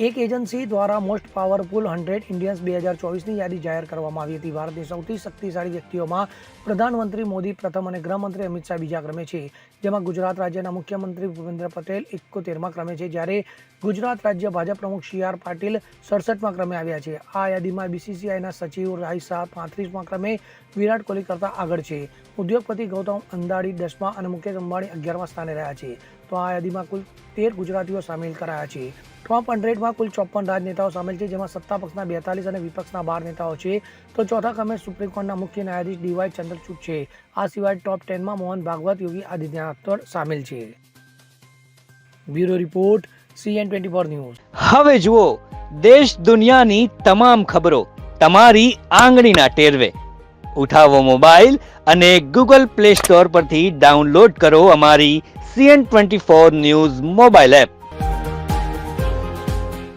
એક એજન્સી દ્વારા most powerful hundred Indians બે હજાર ચોવીસની યાદી જાહેર કરવામાં આવી હતી. ભારતની સૌથી શક્તિશાળી વ્યક્તિઓમાં પ્રધાનમંત્રી મોદી, પ્રથમ અને ગૃહમંત્રી અમિત શાહ બીજા ક્રમે છે. જેમાં ગુજરાત રાજ્યના મુખ્યમંત્રી ભૂપેન્દ્ર પટેલ એકોતેરમાં ક્રમે છે, જ્યારે ગુજરાત રાજ્ય ભાજપ પ્રમુખ સી આર પાટીલ સડસઠમાં ક્રમે આવ્યા છે. આ યાદીમાં બીસીસીઆઈના સચિવ રાય શાહ પાંત્રીસમાં ક્રમે, વિરાટ કોહલી કરતાં આગળ છે. ઉદ્યોગપતિ ગૌતમ અંદાડી દસમા અને મુકેશ અંબાણી અગિયારમાં સ્થાને રહ્યા છે. તો આ યાદીમાં કુલ તેર ગુજરાતીઓ સામેલ કરાયા છે. ટોપ હંડ્રેડમાં કુલ ચોપન રાજનેતાઓ સામેલ છે, જેમાં સત્તા પક્ષના બેતાલીસ અને વિપક્ષના બાર નેતાઓ છે. તો ચોથા ક્રમે સુપ્રીમ કોર્ટના મુખ્ય ન્યાયાધીશ ડીવાય ચંદ્રચૂડ છે. આ સિવાય ટોપ ટેનમાં મોહન ભાગવત યોગી આદિત્યનાથ સામેલ છે. Bureau report CN twenty four news. હવે જુઓ, દેશ દુનિયાની તમામ ખબરો તમારી આંગળીના ટેરવે. ઉઠાવો મોબાઈલ અને ગૂગલ પ્લે સ્ટોર પરથી ડાઉનલોડ કરો અમારી CN twenty four news mobile app.